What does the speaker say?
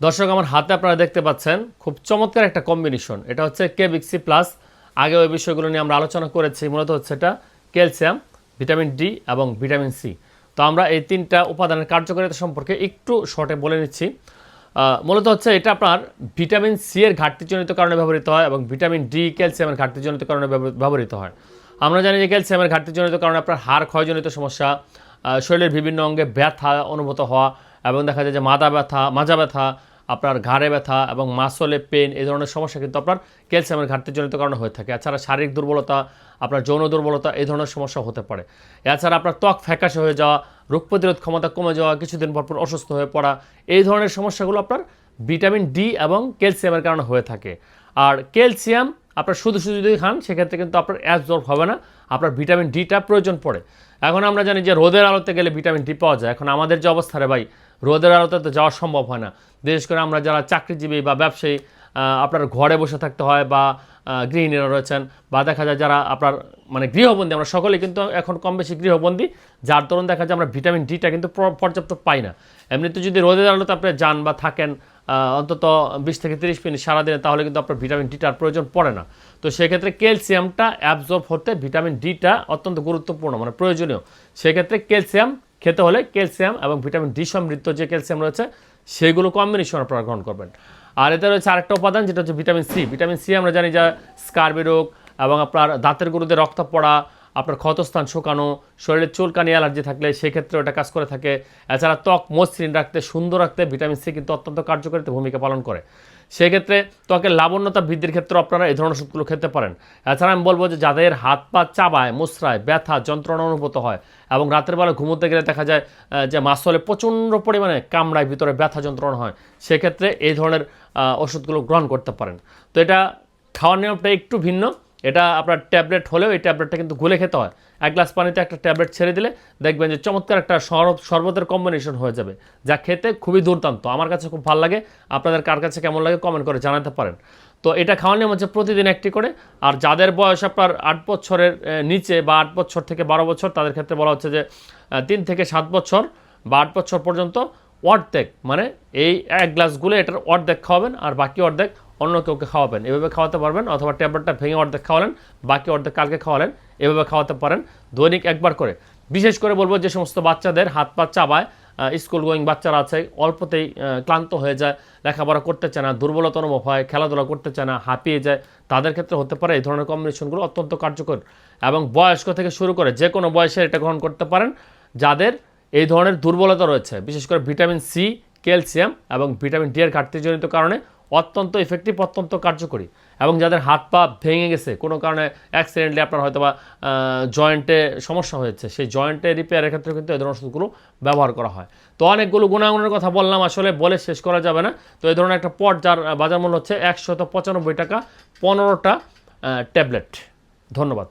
দর্শক, আমার হাতে আপনারা দেখতে পাচ্ছেন খুব চমৎকার একটা কম্বিনেশন এটা হচ্ছে কে বিক্সি প্লাস আগে ওই বিষয়গুলো নিয়ে আমরা আলোচনা করেছি, মূলত হচ্ছে এটা ক্যালসিয়াম ভিটামিন ডি এবং ভিটামিন সি তো আমরা এই তিনটা উপাদানের কার্যকারিতা সম্পর্কে একটু শর্টে বলে নিচ্ছি। মূলত হচ্ছে এটা আপনার ভিটামিন সি এর ঘাটতিজনিত কারণে ব্যবহৃত হয় এবং ভিটামিন ডি ক্যালসিয়ামের ঘাটতিজনিত কারণে ব্যবহৃত হয়। আমরা জানি যে ক্যালসিয়ামের ঘাটতিজনিত কারণে আপনার হাড় ক্ষয়জনিত সমস্যা শরীরের বিভিন্ন অঙ্গে ব্যথা অনুভূত হওয়া এবং দেখা যায় যে মাথা ব্যথা, মাজা ব্যথা আপনার ঘাড়ে ব্যথা এবং মাসলে পেন, এই ধরনের সমস্যা কিন্তু আপনার ক্যালসিয়ামের ঘাটতিজনিত কারণে হয়ে থাকে। এছাড়া শারীরিক দুর্বলতা, আপনার যৌন দুর্বলতা, এই ধরনের সমস্যা হতে পারে। এছাড়া আপনার ত্বক ফ্যাকাশে হয়ে যাওয়া, রোগ প্রতিরোধ ক্ষমতা কমে যাওয়া, কিছুদিন পর পর অসুস্থ হয়ে পড়া, এই ধরনের সমস্যাগুলো আপনার ভিটামিন ডি এবং ক্যালসিয়ামের কারণে হয়ে থাকে। আর ক্যালসিয়াম আপনার শুধু শুধু যদি খান, সেক্ষেত্রে কিন্তু আপনার অ্যাবজর্ব হবে না, আপনার ভিটামিন ডিটা প্রয়োজন পড়ে। এখন আমরা জানি যে রোদের আলোতে গেলে ভিটামিন ডি পাওয়া যায়। এখন আমাদের যে অবস্থা রে ভাই রোদের আলোতে তো যাওয়া সম্ভব হয় না। বিশেষ করে আমরা যারা চাকরিজীবী বা ব্যবসায়ী আপনার ঘরে বসে থাকতে হয় বা গৃহিণীরা রয়েছেন বা দেখা যায় যারা আপনার মানে গৃহবন্দী, আমরা সকলেই কিন্তু এখন কম বেশি গৃহবন্দী, যার দরুন দেখা যায় আমরা ভিটামিন ডিটা কিন্তু পর্যাপ্ত পাই না। এমনিতে যদি রোদের আলোতে আপনি যান বা থাকেন অন্তত বিশ থেকে তিরিশ মিনিট সারাদিনে, তাহলে কিন্তু আপনার ভিটামিন ডিটার প্রয়োজন পড়ে না। তো সেক্ষেত্রে ক্যালসিয়ামটা অ্যাবজর্ব হতে ভিটামিন ডিটা অত্যন্ত গুরুত্বপূর্ণ মানে প্রয়োজনীয়। সেক্ষেত্রে ক্যালসিয়াম খেতে হলে ক্যালসিয়াম এবং ভিটামিন ডি সমৃদ্ধ যে ক্যালসিয়াম রয়েছে, সেগুলো কম্বিনেশন আপনারা গ্রহণ করবেন। আর এতে রয়েছে আরেকটা উপাদান, যেটা হচ্ছে ভিটামিন সি ভিটামিন সি আমরা জানি যা স্কার্বি রোগ এবং আপনার দাঁতের গুরুতে রক্ত পড়া, আপনার ক্ষতস্থান শুকানো শরীরের চুলকানি, অ্যালার্জি থাকলে সেক্ষেত্রে ওটা কাজ করে থাকে। এছাড়া ত্বক মসৃণ রাখতে, সুন্দর রাখতে ভিটামিন সি কিন্তু অত্যন্ত কার্যকারিতা ভূমিকা পালন করে। সেক্ষেত্রে ত্বকের লাবণ্যতা বৃদ্ধির ক্ষেত্রে আপনারা এই ধরনের ওষুধগুলো খেতে পারেন। এছাড়া আমি বলব যে যাদের হাত পা চাবায়, মুসরায়, ব্যথা, যন্ত্রণা অনুভূত হয় এবং রাতের বেলা ঘুমোতে গেলে দেখা যায় যে মাসলে প্রচণ্ড পরিমাণে কামড়ায়, ভিতরে ব্যথা, যন্ত্রণা হয়, সেক্ষেত্রে এই ধরনের ওষুধগুলো গ্রহণ করতে পারেন। তো এটা খাওয়ার নিয়মটা একটু ভিন্ন। এটা আপনার ট্যাবলেট হলেও এই ট্যাবলেটটা কিন্তু গুলে খেতে হয়। এক গ্লাস পানিতে একটা ট্যাবলেট ছেড়ে দিলে দেখবেন যে চমৎকার একটা শরব- শরবতের কম্বিনেশন হয়ে যাবে, যা খেতে খুবই দুর্দান্ত। আমার কাছে খুব ভালো লাগে। আপনাদের কার কাছে কেমন লাগে কমেন্ট করে জানাতে পারেন। তো এটা খাওয়ার নিয়ম হচ্ছে প্রতিদিন একটি করে। আর যাদের বয়স আপনার আট বছরের নিচে বা আট বছর থেকে বারো বছর, তাদের ক্ষেত্রে বলা হচ্ছে যে তিন থেকে সাত বছর বা আট বছর পর্যন্ত অর্ধেক। মানে এই এক গ্লাসগুলো এটার অর্ধেক খাওয়াবেন, আর বাকি অর্ধেক অন্য কাউকে খাওয়াবেন। এভাবে খাওয়াতে পারবেন অথবা ট্যাবলেটটা ভেঙে অর্ধেক খাওয়ালেন, বাকি অর্ধেক কালকে খাওয়ালেন, এভাবে খাওয়াতে পারেন দৈনিক একবার করে। বিশেষ করে বলব যে সমস্ত বাচ্চাদের হাত পা চাবায় স্কুল গোয়িং বাচ্চারা আছে, অল্পতেই ক্লান্ত হয়ে যায়, লেখাপড়া করতে চায় না দুর্বলতা অনুভব হয়, খেলাধুলা করতে চায় না, হাঁপিয়ে যায়, তাদের ক্ষেত্রে হতে পারে এই ধরনের কম্বিনেশনগুলো অত্যন্ত কার্যকর। এবং বয়স্ক থেকে শুরু করে যে কোনো বয়সে এটা গ্রহণ করতে পারেন, যাদের এই ধরনের দুর্বলতা রয়েছে, বিশেষ করে ভিটামিন সি ক্যালসিয়াম এবং ভিটামিন ডি এর ঘাটতিজনিত কারণে অত্যন্ত ইফেক্টিভ অত্যন্ত কার্যকরী এবং যাদের হাত পা ভেঙে গেছে, কোনো কারণে অ্যাক্সিডেন্টলি আপনার হয়তো বা জয়েন্টে সমস্যা হয়েছে, সেই জয়েন্টে রিপেয়ারের ক্ষেত্রে কিন্তু এই ধরনের ওষুধগুলো ব্যবহার করা হয়। তো অনেকগুলো গুণাগুণের কথা বললাম, আসলে বলে শেষ করা যাবে না। তো এই ধরনের একটা পট যার বাজার মূল্য হচ্ছে একশত পঁচানব্বই টাকা, পনেরোটা ট্যাবলেট ধন্যবাদ।